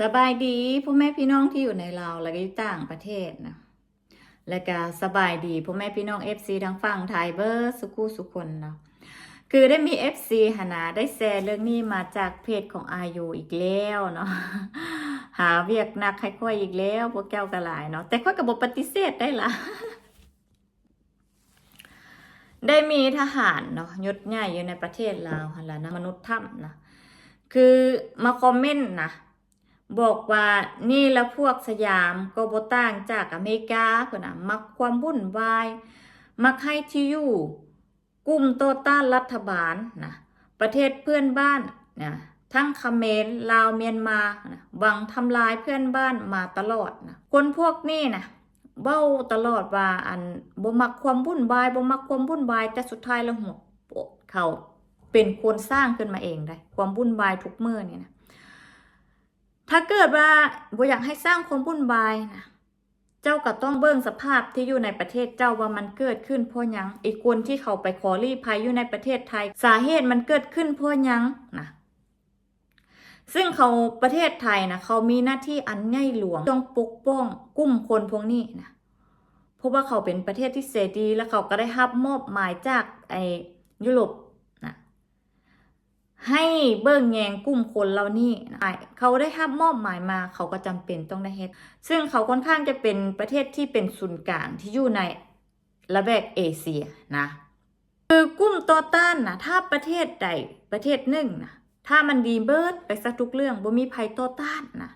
สบายดีพ่อแม่พี่น้องที่อยู่ในลาวและก็อยู่ต่างประเทศนะและก็สบายดีพ่อแม่พี่น้อง FC ทั้งฝั่งไทยเบอร์สุกูสุคนเนาะคือได้มี FC หนนาได้แชร์เรื่องนี้มาจากเพจของอายุอีกแล้วเนาะหาเวียกหนักให้ค่อยอีกแล้วพวกแก้วกระหลายเนาะแต่ค่อยกับบปฏิเสธได้ละได้มีทหารเนาะยศใหญ่อยู่ในประเทศลาวหันละนะมนุษย์ถ้ำนะคือมาคอมเมนต์นะ บอกว่านี่ละพวกสยามก็บ่ต่างจากอเมริกาเพิ่นน่ะมักความวุ่นวาย มักให้ที่อยู่กลุ่มโตต้านรัฐบาลนะประเทศเพื่อนบ้านนะทั้งเขมรลาวเมียนมานะหวังทำลายเพื่อนบ้านมาตลอดนะคนพวกนี้นะเบ้าตลอดว่าอันบ่มักความวุ่นวายบ่มักความวุ่นวายแต่สุดท้ายแล้วหัวโปะเขาเป็นคนสร้างขึ้นมาเองได้ ความวุ่นวายทุกเมื้อนี่นะ ถ้าเกิดว่าบ่อยากให้สร้างความวุ่นวายนะเจ้าก็ต้องเบิ่งสภาพที่อยู่ในประเทศเจ้าว่ามันเกิดขึ้นเพราะยังไอ้คนที่เขาไปขอรีภัยอยู่ในประเทศไทย สาเหตุมันเกิดขึ้นเพราะยังนะซึ่งเขาประเทศไทยนะเขามีหน้าที่อันใหญ่หลวงต้องปกป้องกลุ่มคนพวกนี้นะเพราะว่าเขาเป็นประเทศที่เสรีและเขาก็ได้รับมอบหมายจากไอ้ยุโรป ให้เบิ่งแยงกลุ่มคนเหล่านี้นะเขาได้รับมอบหมายมา เขาก็จำเป็นต้องได้เฮ็ด ซึ่งเขาค่อนข้างจะเป็นประเทศที่เป็นศูนย์กลางที่อยู่ในระแวกเอเชียนะ คือกลุ่มต่อต้านนะถ้าประเทศใดประเทศหนึ่งนะถ้ามันดีเบิดไปสักทุกเรื่องบ่มีภัยต่อต้านนะ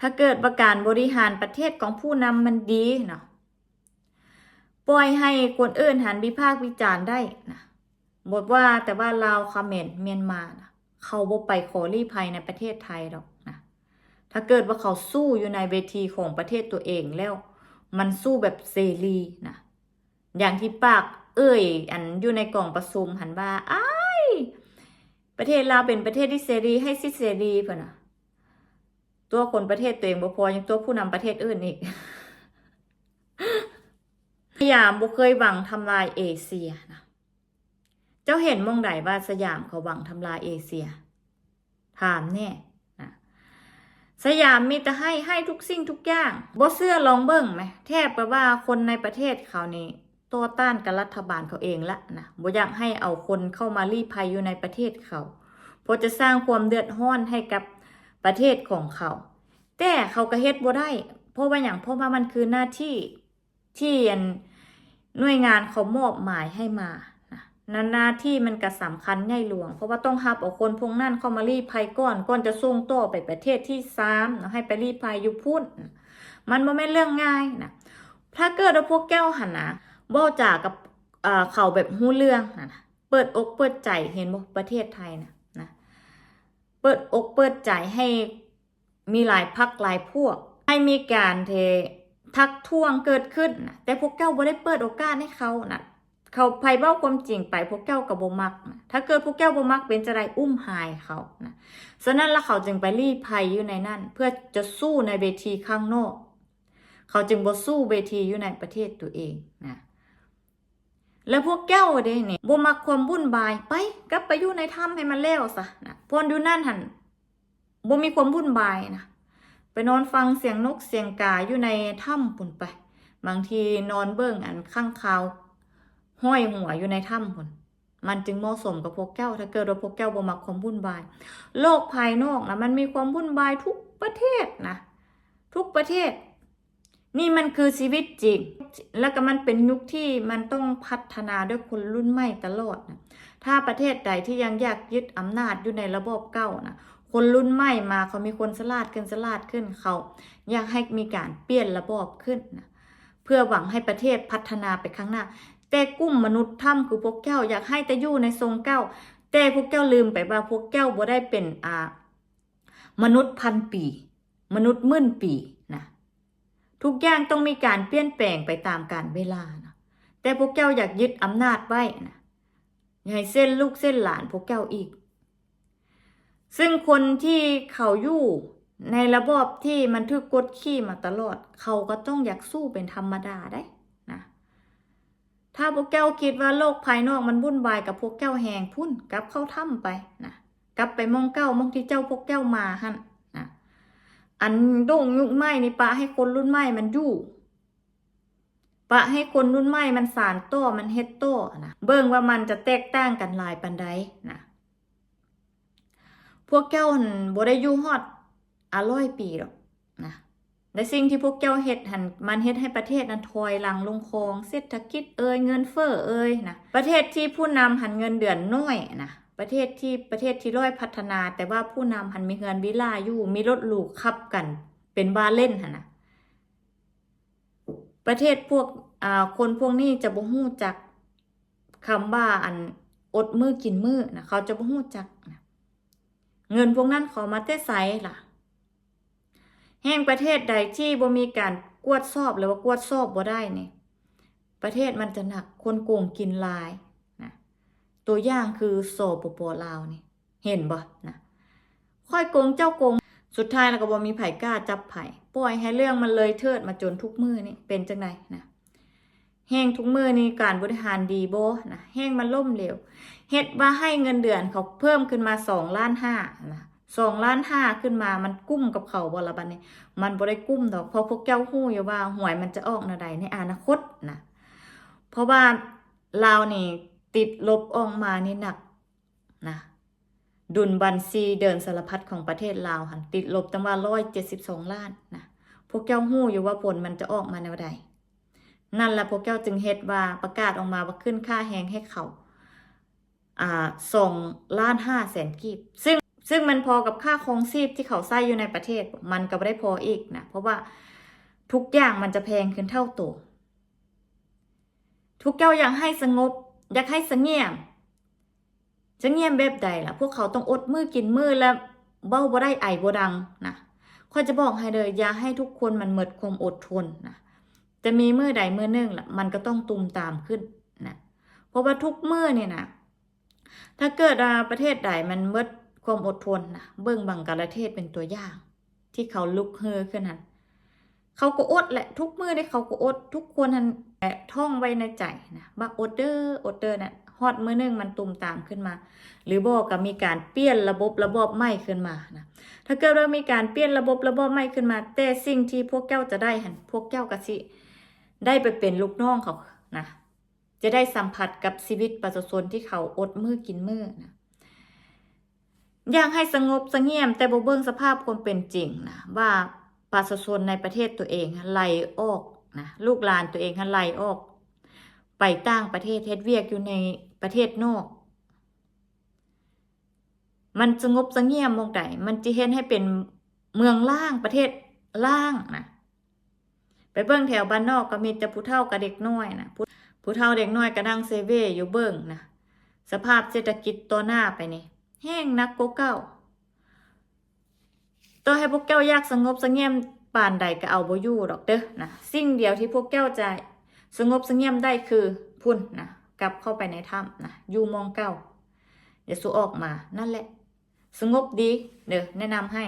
ถ้าเกิดประการบริหารประเทศของผู้นำมันดีเนาะปล่อยให้คนอื่นหันวิพากษ์วิจารณ์ได้นะ บทว่าแต่ว่าลาวคาเขมรเมียนมาเขาบ่ไปขอรีภัยในประเทศไทยหรอกนะถ้าเกิดว่าเขาสู้อยู่ในเวทีของประเทศตัวเองแล้ว มันสู้แบบเสรีนะอย่างที่ปากเอ้ยอันอยู่ในกล่องประชุมหันว่าอ้ายประเทศลาวเป็นประเทศที่เสรีให้สิเสรีเพิ่นน่ะตัวคนประเทศตัวเองบ่พอยังตัวผู้นำประเทศอื่นอีกสยามบ่เคยหวังทำลายเอเชียนะ เจ้าเห็นมองใดว่าสยามเขาหวังทำลายเอเชีย ถามแน่นะสยามมีแต่ให้ให้ทุกสิ่งทุกอย่างบ่เสื้อลองเบิ่งไหมแทบแปลว่าคนในประเทศเขานี่ตัวต้านกับรัฐบาลเขาเองละนะบ่อยากให้เอาคนเข้ามารีภัยอยู่ในประเทศเขาเพราะจะสร้างความเดือดร้อนให้กับประเทศของเขา แต่เขาก็เฮ็ดบ่ได้ เพราะว่าอย่างเพราะว่ามันคือหน้าที่ที่อันหน่วยงานเขามอบหมายให้มา นาหน้าที่มันก็สำคัญใหญ่หลวง เพราะว่าต้องรับเอาคนพวกนั้นเข้ามารีภัยก่อนก่อนจะส่งต่อไปประเทศที่สามนะให้ไปรีภัยอยู่พุ่นมันบ่แม่นเรื่องง่ายนะถ้าเกิดว่าพวกแก้วหันนะเว้าจากับเอ่อเขาแบบฮู้เรื่องนะเปิดอกเปิดใจเห็นบ่ประเทศไทยนะนะเปิดอกเปิดใจให้มีหลายพักหลายพวก ให้มีการเททักท้วงเกิดขึ้นนะแต่พวกเจ้าบ่ได้เปิดโอกาสให้เขานะ เขาไผเว้าความจริงไปพวกเจ้าก็บ่มักนะถ้าเกิดพวกเจ้าบ่มักเป็นจะได้อุ้มหายเขานะฉะนั้นแล้วเขาจึงไปรีภัยอยู่ในนั้นเพื่อจะสู้ในเวทีข้างนอก เขาจึงบ่สู้เวทีอยู่ในประเทศตัวเองนะแล้วพวกแก้วเด้นี่ยบ่มักความวุ่นวายไปกลับไปอยู่ในถ้ำให้มันแล้วซะนะพอนอยู่นั่นหันบ่มีความวุ่นวายนะไปนอนฟังเสียงนกเสียงกาอยู่ในถ้ำพุ่นไป บางทีนอนเบิ่งอันข้างคาว ห้อยหัวอยู่ในถ้ำพุ่นมันจึงเหมาะสมกับพวกแก้วถ้าเกิดว่าพวกแก้วบ่มักความวุ่นวาย โลกภายนอกนะมันมีความวุ่นวายทุกประเทศนะ ทุกประเทศ นี่มันคือชีวิตจริง แล้วก็มันเป็นยุคที่มันต้องพัฒนาด้วยคนรุ่นใหม่ตลอดนะถ้าประเทศใดที่ยังอยากยึดอำนาจอยู่ในระบบเก่านะคนรุ่นใหม่มาเขามีคนสลาดขึ้นสลาดขึ้นเขา อยากให้มีการเปลี่ยนระบบขึ้นนะเพื่อหวังให้ประเทศพัฒนาไปข้างหน้า แต่กลุ่มมนุษย์ถ้ำคือพวกแก้วอยากให้แต่อยู่ในทรงเก้าแต่พวกแก้วลืมไปว่าพวกแก้วบ่ได้เป็นอ่ามนุษย์พันปี มนุษย์มื่นปีนะทุกอย่างต้องมีการเปลี่ยนแปลงไปตามกาลเวลานะแต่พวกเจ้าอยากยึดอำนาจไว้นะอย่าให้เส้นลูกเส้นหลานพวกเจ้าอีก ซึ่งคนที่เขาอยู่ในระบอบที่มันถูกกดขี่มาตลอด เขาก็ต้องอยากสู้เป็นธรรมดาได้ ถ้าพวกแก้วคิดว่าโลกภายนอกมันวุ่นวายกับพวกแก้วแหงพุ่นกลับเข้าถ้ำไปนะกลับไปมองเก้ามองที่เจ้าพวกแก้วมาหั่นอันโด่งยุคใหม่นี่ปะให้คนรุ่นใหม่มันยู่ปะให้คนรุ่นใหม่มันสานโต้มันเฮ็ดโต้นะเบิ่งว่ามันจะแตกต่างกันหลายปันใดนะพวกเจ้าหันบ่ได้อยู่ฮอดอร้อยปีหรอก นะแต่สิ่งที่พวกเจ้าเฮ็ดหันมันเฮ็ดให้ประเทศนั้นถอยหลังลงคลองเศรษฐกิจเอ่ยเงินเฟ้อเอ่ยนะประเทศที่ผู้นำหันเงินเดือนน้อยนะประเทศที่ประเทศที่ร้อยพัฒนา แต่ว่าผู้นำหันมีเงินวิลาอยู่มีรถหรูขับกัน เป็นบ้าเล่นหันนะประเทศพวกอ่าคนพวกนี้จะบ่ฮู้จักคำว่าอันอดมือกินมือนะเขาจะบ่ฮู้จักนะเงินพวกนั้นเขามาแต่ไสล่ะ แห่งประเทศใดที่บ่มีการกวดสอบหรือว่ากวดสอบบ่ได้นี่ประเทศมันจะหนักคนโกงกินลายนะตัวอย่างคือโซปปลาวนี่ เห็นบ่นะค่อยโกงเจ้าโกงสุดท้ายแล้วก็บ่มีไผกล้าจับไผปล่อยให้เรื่องมันเลยเทิดมาจนทุกมือนี่เป็นจังไดนะแห้งทุกมือนี่การบริหารดีบ่นะแห้งมันล่มเหลวเฮ็ดว่าให้เงินเดือนเขาเพิ่มขึ้นมา2ล้านห้านะ สองล้านห้าขึ้นมามันกุ้มกับเขาบ่ละบัดนี้ มันบ่ได้กุ้มดอกเพราะพวกเจ้าฮู้อยู่ว่าหวยมันจะออกนวใดในอนาคตนะเพราะว่าลาวนี่ติดลบออกมานี่หนักนะดุลบัญชีเดินสารพัดของประเทศลาวหันติดลบตั้งว่าร้อยเจ็ดสิบสองล้านนะพวกเจ้าหู้อยู่ว่าผลมันจะออกมาแนวใดนั่นแหละพวกเจ้าจึงเฮ็ดว่าประกาศออกมาว่าขึ้นค่าแหงให้เขาอ่าสองล้านห้าแสนกีบซึ่ง ซึ่งมันพอกับค่าครองชีพที่เขาใช้อยู่ในประเทศ มันก็ไม่ได้พออีกนะเพราะว่าทุกอย่างมันจะแพงขึ้นเท่าตัว ทุกเจ้าอยากให้สงบ อยากให้สงเงียมจะเงียบแบบใดล่ะ พวกเขาต้องอดมือกินมือแล้วเบ้าบ่ได้ไอบ่ดังนะค่อยจะบอกให้เลยอย่าให้ทุกคนมันหมดความอดทนนะจะมีมือใดมือหนึ่งล่ะ มันก็ต้องตุมตามขึ้นนะเพราะว่าทุกมือเนี่ยนะถ้าเกิดประเทศใดมันหมด ความอดทนนะเบิ่งบังกลเทศเป็นตัวอย่าง ที่เขาลุกเฮอขึ้นนั้นเขาก็อดแหละทุกมือได้เขาก็อด ทุกคนนั้นแต่ท่องไว้ในใจนะว่าอดเดอร์อดเดอร์น่ะฮอดมือหนึงมันตุ่มตามขึ้นมา หรือบอกก็มีการเปลี่ยนระบบระบบใหม่ขึ้นมานะถ้าเกิดว่ามีการเปลี่ยนระบบระบบใหม่ขึ้นมา แต่สิ่งที่พวกเจ้าจะได้หันพวกเจ้าก็สิได้ไปเป็นลูกน้องเขานะจะได้สัมผัสกับชีวิตประชาชนที่เขาอดมือกินมือนะ ยากให้สงบสงเงียม แต่บ่เบิ่งสภาพความเป็นจริงนะว่าประชาชนในประเทศตัวเองไล่ออกนะลูกหลานตัวเองไล่ออก ไปต่างประเทศเฮ็ดเวียกอยู่ในประเทศนอก มันสงบสงเงียมมองใดมันจะเห็นให้เป็นเมืองล่างประเทศล่างนะไปเบิ่งแถวบ้านนอกก็มีแต่ผู้เฒ่ากับเด็กน้อยนะผู้เฒ่าเด็กน้อยก็นั่งเซเว่อยู่เบิ่งนะสภาพเศรษฐกิจต่อหน้าไปนี่ แห้งนักโกเก่าต่อให้พวกเจ้ายากสงบสงเงียมปานใดก็เอาบอยู่ดอกเด้อนะสิ่งเดียวที่พวกเจ้าจะสงบสงเงียมได้คือพุ่นนะกลับเข้าไปในถ้ำนะอยู่มองเก้าอย่าสู้ออกมานั่นแหละ สงบดีเด้อแนะนำให้